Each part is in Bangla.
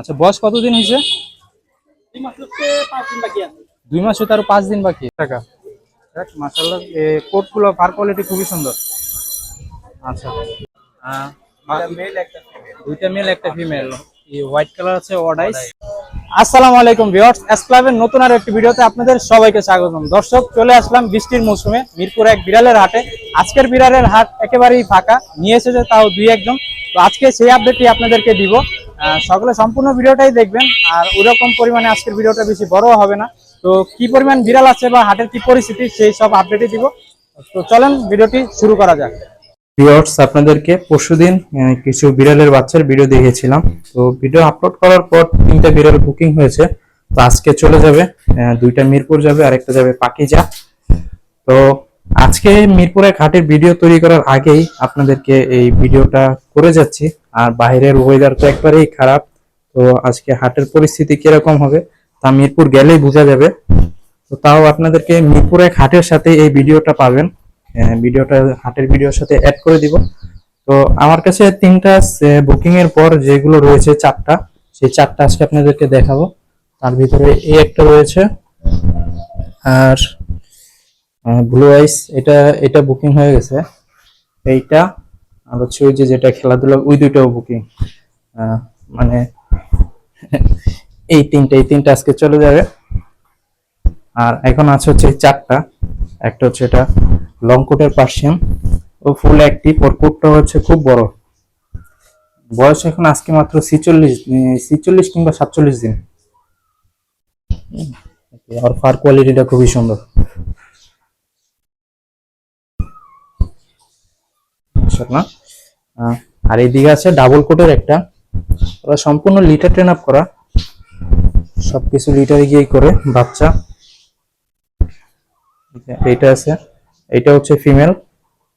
আচ্ছা বয়স কতদিন হয়েছে? দুই মাস হচ্ছে পাঁচ দিন বাকি আছে। হতে আরও পাঁচ দিন বাকি। টাকা। দেখ মাসাল্লাহ কোটগুলো পার কোয়ালিটি খুবই সুন্দর। আচ্ছা। দুইটা মেল একটা ফিমেল হোয়াইট কালার আছে অডাইস আসসালামু আলাইকুম ভিউয়ার্স এস ক্লাবের নতুন আর একটি ভিডিওতে আপনাদের সবাইকে স্বাগতম। দর্শক চলে আসলাম বৃষ্টির মৌসুমে মিরপুর এক বিড়ালের হাটে। আজকের বিড়ালের হাট একেবারেই ফাঁকা নিয়ে এসেছে তাও দুই একজন। তো আজকে সেই আপডেটটি আপনাদেরকে দিব। সকলে সম্পূর্ণ ভিডিওটাই দেখবেন। আর ওরকম পরিমাণে আজকের ভিডিওটা বেশি বড় হবে না। তো কি পরিমাণ বিড়াল আছে বা হাটের কি পরিস্থিতি, সেই সব আপডেটই দিব। তো চলেন ভিডিওটি শুরু করা যাক। ভিউয়ার্স, আপনাদেরকে পরশুদিন কিছু বিড়ালের বাচ্চার ভিডিও দেখিয়েছিলাম। তো ভিডিও আপলোড করার পর তিনটা বিড়াল বুকিং হয়েছে। তো আজকে চলে যাবে দুইটা মিরপুর যাবে আর একটা যাবে পাকিজা। তো আজকে মিরপুরে ঘাটের ভিডিও তৈরি করার আগেই আপনাদেরকে এই ভিডিওটা করে যাচ্ছি। আর বাইরের ওয়েদার তো একবারেই খারাপ। তো আজকে হাটের পরিস্থিতি কীরকম হবে তা মিরপুর গেলেই বোঝা যাবে। তো তাও আপনাদেরকে মিরপুর এক হাটের সাথে এই ভিডিওটা পাবেন। ভিডিওটা, হাটের ভিডিওর সাথে অ্যাড করে দিব। তো আমার কাছে তিনটা বুকিং এর পর যেগুলো রয়েছে চারটা, সেই চারটা আজকে আপনাদেরকে দেখাবো। তার ভিতরে এই একটা রয়েছে। আর ব্লু আইস এটা এটা বুকিং হয়ে গেছে। এইটা আর হচ্ছে ওই যে যেটা খেলাধুলা, ওই দুইটাও বুকিং মানে এই তিনটা এই তিনটা আজকে চলে যাবে। আর এখন আছে হচ্ছে চারটা। একটা হচ্ছে এটা লং কোটের পার্সিয়ান। ও ফুল অ্যাক্টিভ ওর কোটটা হচ্ছে খুব বড়। বয়স এখন আজকে মাত্র ছিচল্লিশ ছিচল্লিশ কিংবা সাতচল্লিশ দিন। আর ফার কোয়ালিটিটা খুবই সুন্দর। না আর এইদিকে আছে ডাবল কোটের একটা। ওরা সম্পূর্ণ লিটার ট্রেন আপ করা। সবকিছু লিটারে গিয়েই করে বাচ্চা। এইটা আছে, এইটা হচ্ছে ফিমেল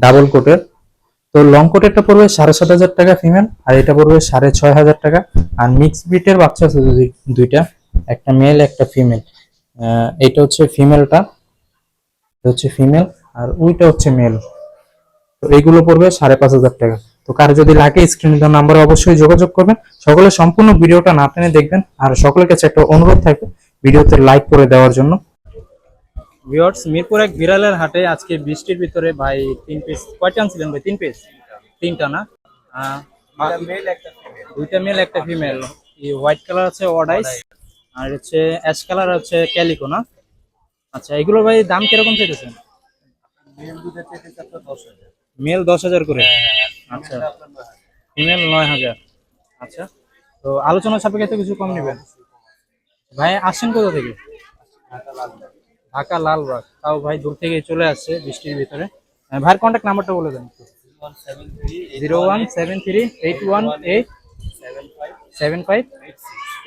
ডাবল কোটের তো লং কোটেরটা পড়বে সাড়ে সাত হাজার টাকা ফিমেল আর এটা পড়বে সাড়ে ছয় হাজার টাকা। আর মিক্স বিটের বাচ্চা আছে দুই- দুইটা, একটা মেল একটা ফিমেল এটা হচ্ছে ফিমেলটা এটা হচ্ছে ফিমেল আর ওইটা হচ্ছে মেল তো এইগুলো পড়বে সাড়ে পাঁচ হাজার টাকা। তো কার যদি লাগে স্ক্রিনে দেওয়া নাম্বারে অবশ্যই যোগাযোগ করবেন। সকলে সম্পূর্ণ ভিডিওটা না টেনে দেখবেন। আর সকলের কাছে একটা অনুরোধ থাকবে ভিডিওতে লাইক করে দেওয়ার জন্য। ভিউয়ার্স মিরপুর এক বিড়ালের হাটে আজকে বৃষ্টির ভিতরে ভাই তিন পিস কয়টা আনছিলেন ভাই? তিন পিস তিনটা না? আহ, মেল একটা দুইটা মেল একটা ফিমেল হোয়াইট কালার আছে অডাইস আর হচ্ছে অ্যাশ কালার হচ্ছে ক্যালিকো না? আচ্ছা এগুলোর ভাই দাম কীরকম চাইতেছেন? মেল দশ হাজার মেল দশ হাজার করে আচ্ছা। ফিমেল নয় হাজার। আচ্ছা। তো আলোচনা সাপেক্ষে তো কিছু কম নেবেন। ভাই আসছেন কোথা থেকে? ঢাকা লালবাগ। তাও ভাই দূর থেকে চলে আসছে বৃষ্টির ভিতরে। ভাইয়ের কন্ট্যাক্ট নাম্বারটা বলে দেন zero one seven three eight one eight seven five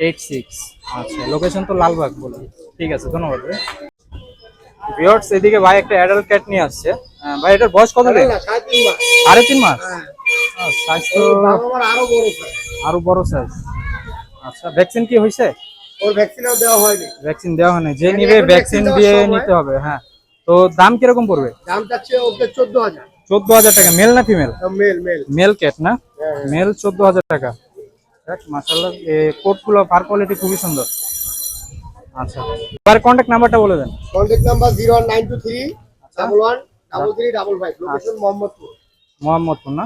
eight six. আচ্ছা লোকেশন তো লালবাগ বলে। ঠিক আছে ধন্যবাদ ভাই। ভিওর্স এদিকে ভাই একটা অ্যাডাল্ট ক্যাট নিয়ে আসছে। ভাই এটার বয়স কত সাড়ে তিন মাস। সাইজ তো আরও বড় আরও বড় সাইজ আচ্ছা ভ্যাকসিন কি হয়েছে ওর ভ্যাকসিনও দেওয়া হয়নি। ভ্যাকসিন দেওয়া হয়নি। যে নিবে ভ্যাকসিন দিয়ে নিতে হবে হ্যাঁ। তো দাম কীরকম পড়বে? দাম চাচ্ছে ওকে চোদ্দ হাজার। চোদ্দ হাজার টাকা। মেল না female male male male cat না? মেল চোদ্দ হাজার টাকা। মাসাল্লাহ কোটগুলো কোয়ালিটি খুবই সুন্দর। আচ্ছা। এবার কন্ট্যাক্ট নাম্বারটা বলে দেন। Contact number zero one nine two three double one double three double five location Mohammadpur. Mohammadpur না?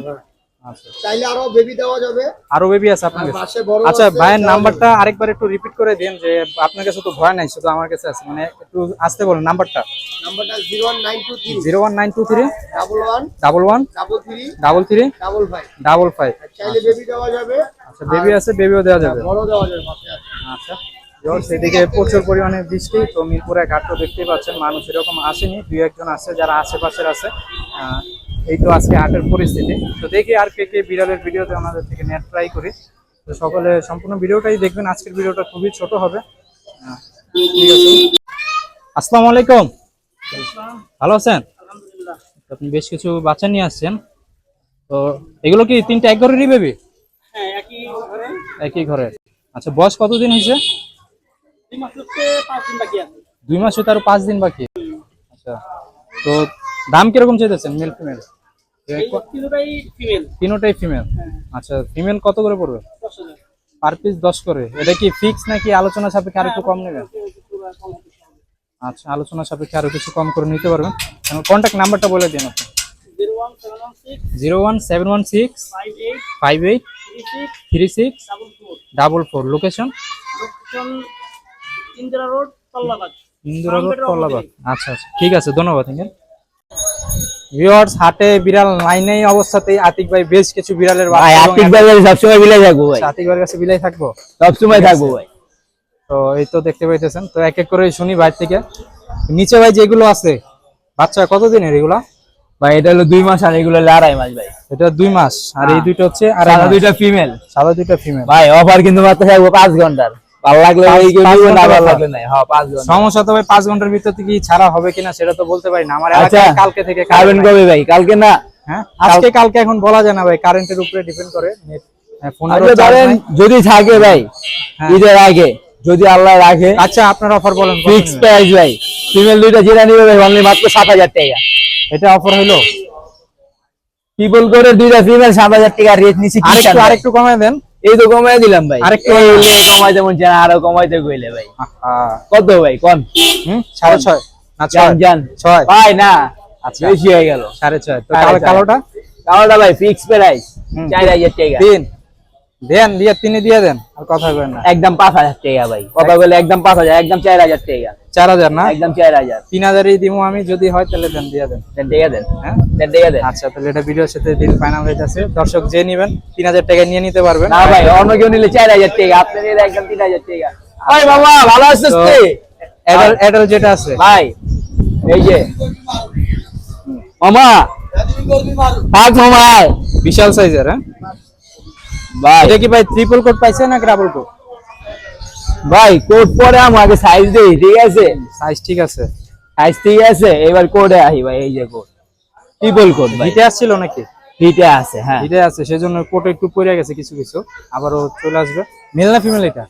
আচ্ছা। চাইলে আরও বেবি দেওয়া যাবে। আরও বেবি আছে আপনার কাছে? আচ্ছা ভাইয়ের নাম্বারটা আরেকবার একটু রিপিট করে দিন যে আপনার কাছে তো ভয় নাই শুধু আমার কাছে আছে। মানে একটু আসতে বলেন নাম্বারটা। নাম্বারটা zero one nine two three zero one nine two three double one double one double three double three double five double five চাইলে বেবি দেওয়া যাবে। আচ্ছা বেবি আছে বেবিও দেওয়া যাবে। বড় দেওয়া যাবে আচ্ছা। সেদিকে প্রচুর পরিমাণে বৃষ্টি। তো মিরপুরে ঘাট তো দেখতেই পাচ্ছেন মানুষ এরকম আসেনি দুই একজন আছে যারা আশেপাশের আছে। এই তো আজকে হাটের পরিস্থিতি। তো দেখি আর কে কে বিড়ালের ভিডিওতে আমাদের থেকে নেট ট্রাই করি। তো সকলে সম্পূর্ণ ভিডিওটাই দেখবেন। আজকের ভিডিওটা খুবই ছোট হবে। আহ, ঠিক আছে আসসালামু আলাইকুম। ভালো আছেন? আপনি বেশ কিছু বাচ্চা নিয়ে আসছেন। তো এগুলো কি তিনটা এক ঘরেরই বেবি হ্যাঁ একই ঘরে। একই ঘরে আচ্ছা বয়স কতদিন হয়েছে? দুই মাস হতে আরও পাঁচ দিন বাকি। আচ্ছা তো দাম কীরকম চাইতেছেন মেল ফিমেল তিনটাই ফিমেল তিনোটাই ফিমেল আচ্ছা ফিমেল কত করে পড়বে? পার পিস দশ করে। এটা কি ফিক্স নাকি আলোচনা সাপেক্ষে আর একটু কম নেবেন? আচ্ছা আলোচনা সাপেক্ষে আরও কিছু কম করে নিতে পারবেন। কন্ট্যাক্ট নাম্বারটা বলে দিন আপনি। Zero one seven one six five eight three six double four. Location Indira road Indira road Kolabag আচ্ছা আচ্ছা। ঠিক আছে ধন্যবাদ ইঙ্গেল ভিউয়ার্স হাটে বিড়াল নাই নাই অবস্থাতেই আতিক ভাই বেশ কিছু বিড়ালের বাচ্চা ভাই বাজারে সবসময় বিলাই থাকব ভাই। আচ্ছা, আতিক ভাইয়ের কাছে বিলাই থাকব? সবসময় থাকব ভাই। তো এই তো দেখতে পাইতেছেন। তো এক এক করে শুনি বাইর থেকে। নিচে ভাই যেগুলো আছে বাচ্চা কতদিনের এগুলা? ভাই এটা হলো দুই মাস আর এগুলো হলো আড়াই মাস ভাই। এটা দুই মাস। আর এই দুইটা হচ্ছে আর দুইটা ফিমেল সাদা দুইটা ফিমেল ভাই অফার কিন্তু মাত্র থাকব পাঁচ ঘণ্টার। ভালো লাগলে না ভালো লাগলে নাই হ্যাঁ পাঁচ ঘণ্টা। সমস্যা তো ভাই পাঁচ ঘণ্টার ভিতর থেকে ছাড়া হবে কিনা সেটা তো বলতে পারি না। আমার আচ্ছা কালকে থেকে খাবেন কবে ভাই? কালকে না? হ্যাঁ? আজকে কালকে এখন বলা যায় না ভাই কারেন্টের উপরে ডিপেন্ড করে। নেট ধরেন যদি থাকে ভাই হ্যাঁ। ঈদের আগে যদি আল্লাহ রাখে আচ্ছা আপনার অফার বলেন ফিক্স প্রাইস ভাই ফিমেল দুইটা যেটা নিবে ভাই অনলি মাত্র সাত হাজার টাকা। এটা অফার হইল ট্রিপল করে দুইটা ফিমেল সাত হাজার টাকা রেট নিছি কি আরেকটু আরেকটু কমায় দেন। এই তো কমাই দিলাম ভাই। আরেকটু কমাইতে মন চায় আরও কমাইতে কইলে ভাই। কত ভাই কোন হুম? সাড়ে ছয়। না জান ছয়। জান ছয়। ভাই না। আচ্ছা। বেশি হয়ে গেল। সাড়ে ছয়। কালোটা? কালোটা ভাই ফিক্স প্রাইস। চার হাজার টাকা। তিন। দেন দিয়ে তিনি দিয়ে দেন। আর কথা বলেন না। একদম পাঁচ হাজার টাকা ভাই। কথা বলে একদম পাঁচ হাজার একদম চার হাজার টাকা। চার হাজার না? একদম চার হাজার। তিন হাজারই দিব আমি যদি হয় তাহলে দেন দিয়ে দেন। দেন টাকা দেন। হ্যাঁ? দেন টাকা দেন। আচ্ছা তাহলে এটা ভিডিওর সাথে দিন ফাইনাল হয়ে দর্শক যে নিবেন তিন হাজার টাকা নিয়ে নিতে পারবেন। না ভাই অন্য কেউ নিলে চার হাজার টাকা। আপনি নিলে একদম তিন হাজার টাকা। ভাই বাবা ভালো আছিস তুই? অ্যাডাল অ্যাডাল যেটা আছে। ভাই এই যে। মামা থাক মামা। বিশাল সাইজের হ্যাঁ? ভাই। এটা কি ভাই ট্রিপল কোড পাইছে না ডাবল কোড ভাই কোড পরে আমাকে সাইজ দেই ঠিক আছে? সাইজ ঠিক আছে। সাইজ ঠিক আছে এবার কোডে আহি ভাই এই যে কোড ট্রিপল কোড ভাই। হিটে আসছিল নাকি? হিটে আছে হ্যাঁ। হিটে আছে সেজন্য কোড একটু পড়ে গেছে কিছু কিছু। আবারও চলে আসবে। মেল না ফিমেল এটা?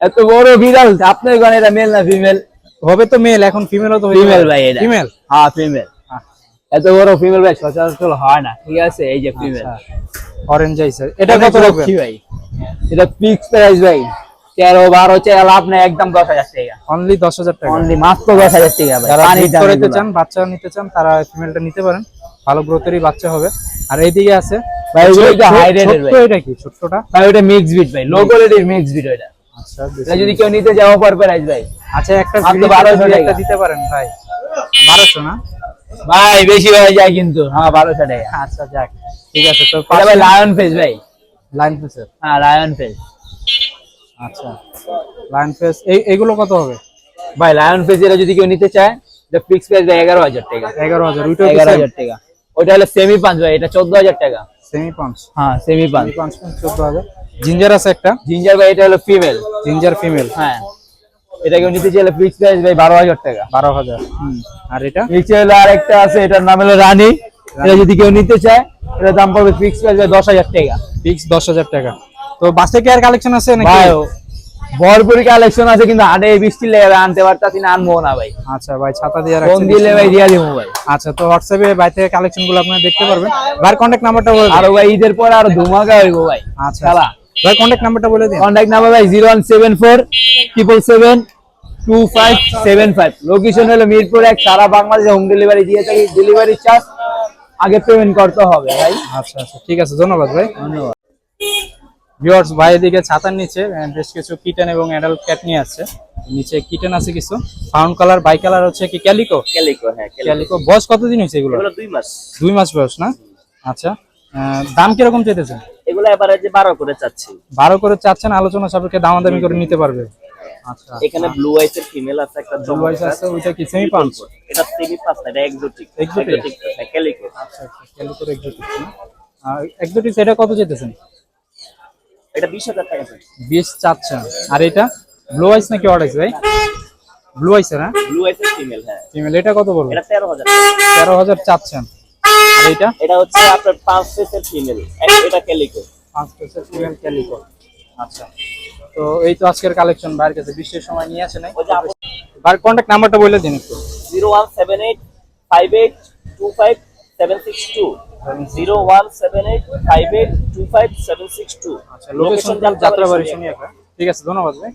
এত বড় বিড়াল আপনার গনে এটা মেল না ফিমেল হবে তো মেল এখন ফিমেলও তো ফিমেল ভাই এটা। ফিমেল হ্যাঁ ফিমেল এত বড় ফিমেল ভাই সচরাচর হয় না। ঠিক আছে? এই যে ফিমেল অরেঞ্জ আইসে এটা কত রাখবেন ভাই? এটা ফিক্স প্রাইস ভাই। তেরো বারো চেয়ে লাভ নাই একদম দশ হাজার টাকা। অনলি দশ হাজার টাকা। অনলি মাত্র দশ হাজার টাকা ভাই। যারা করাইতে এগুলা। চান বাচ্চা নিতে চান তারা ফিমেলটা নিতে পারেন। ভালো গ্রোথেরই বাচ্চা হবে। আর এইদিকে আছে। ভাই high rated ছোট্ট ভাই। এটা কি? ছোট্টটা? ভাই ওটা মিক্স বিট ভাই। লো কোয়ালিটির মিক্স বিট ওটা আচ্ছা এটা যদি কেউ নিতে যাও পর প্রাইস ভাই। আচ্ছা একটা মাত্র video 1200 একটা টাকা। দিতে পারেন ভাই। বারোশো না? ভাই বেশি হয়ে যায় কিন্তু। হ্যাঁ বারোশো টাকা আচ্ছা যাক। ঠিক আছে তো এটা ভাই লায়ন ফেস ভাই। লাইন ফেসের হ্যাঁ লায়ন ফেস আচ্ছা। লাইন ফেস এই এগুলো কত হবে? ভাই লায়ন ফেস এটা যদি কেউ নিতে চায় এটা ফিক্স প্রাইস ভাই এগারো হাজার টাকা। এগারো হাজার ওইটা এগারো হাজার টাকা। ওটা হলো সেমি পাঁচ ভাই এটা চোদ্দ হাজার টাকা। সেমি পাঁচ হ্যাঁ সেমি পাঁচ সেমি পাঁচ চোদ্দ হাজার। জিঞ্জার আছে একটা। জিঞ্জার ভাই এটা হলো ফিমেল জিঞ্জার ফিমেল হ্যাঁ। এটা কেউ নিতে চাইলে ফিক্স প্রাইস ভাই বারো হাজার টাকা। বারো হাজার। আর এটা? নিচে হলো আরেকটা আছে এটার নাম হলো রানী। এটা যদি কেউ নিতে চায় এটার দাম পড়বে ফিক্স প্রাইস ভাই দশ হাজার টাকা। ফিক্স দশ হাজার টাকা। তো বাসে কি আর কালেকশন আছে নাকি? ভাই ভরপুরি কালেকশন আছে কিন্তু হাটে বৃষ্টি লেগে আনতে পারতাছি না আনব না ভাই। আচ্ছা ভাই ছাতা দিয়ে ফোন রাখছি দিলে ভাই দিয়া দিব ভাই। আচ্ছা তো হোয়াটসঅ্যাপে বাই থেকে কালেকশনগুলো আপনারা দেখতে পারবেন। ভাই কন্ট্যাক্ট নাম্বারটা বলে আরও ভাই ঈদের পরে আরও ধুমাকা হইব ভাই। আচ্ছা। ভাই কন্ট্যাক্ট নাম্বারটা বলে দিন। কন্ট্যাক্ট নাম্বার ভাই zero one seven four triple seven two five seven five location হলো মিরপুর এক সারা বাংলাদেশে হোম ডেলিভারি দিয়ে থাকি। ডেলিভারি চার্জ আগে পেমেন্ট করতে হবে ভাই। আচ্ছা আচ্ছা ঠিক আছে ধন্যবাদ ভাই। ধন্যবাদ ভিউয়ার্স ভাই এদিকে ছাতার নিচে বেশ কিছু কিটেন এবং অ্যাডাল্ট ক্যাট নিয়ে আসছে নিচে কিটেন আছে কিছু। ফাউন্ড কালার বাই কালার হচ্ছে কি ক্যালিকো ক্যালিকো হ্যাঁ ক্যালিকো বয়স কতদিন হয়েছে এগুলো এগুলো দুই মাস। দুই মাস বয়স না? আচ্ছা দাম কীরকম চেতেছেন এগুলো এবারে যে বারো করে চাচ্ছি। বারো করে চাচ্ছেন আলোচনা সাপেক্ষে দামাদামি করে নিতে পারবে। এখানে ব্লু আইস এর ফিমেল আছে একটা ব্লু আইস আছে। ওইটা কি সেমি পাঞ্চ এটা সেমি পাঁচ না এটা এক্সোটিক? হ্যাঁ ক্যালিকো আচ্ছা আচ্ছা ক্যালিকোর এক্সোটিক আর এক্সোটিক এটা কত চেতেছেন এটা বিশ হাজার টাকা আছে বিশ চাচ্ছেন আর এটা? ব্লু আইস নাকি অড আইস ভাই ব্লু আইস না ব্লু আইস এর ফিমেল হ্যাঁ। ফিমেল এটা কত বলব এটা তেরো হাজার তেরো হাজার চাচ্ছেন আর এটা? এটা হচ্ছে আপনার পাঁচ পিসের ফিমেল এটা ক্যালিকো পাঁচ পিসের ফিমেল ক্যালিকো আচ্ছা। তো এই তো আজকের কালেকশন ভাইয়ের কাছে বৃষ্টির সময় নিয়ে আসে নাই। ভাইয়ের কন্ট্যাক্ট নাম্বারটা বলে দিন একটু। Zero one seven eight five eight two five seven six two. Zero one seven eight five eight two five seven six two. আচ্ছা লোকেশন যাত্রাবাড়ি শুনি ঠিক আছে ধন্যবাদ ভাই।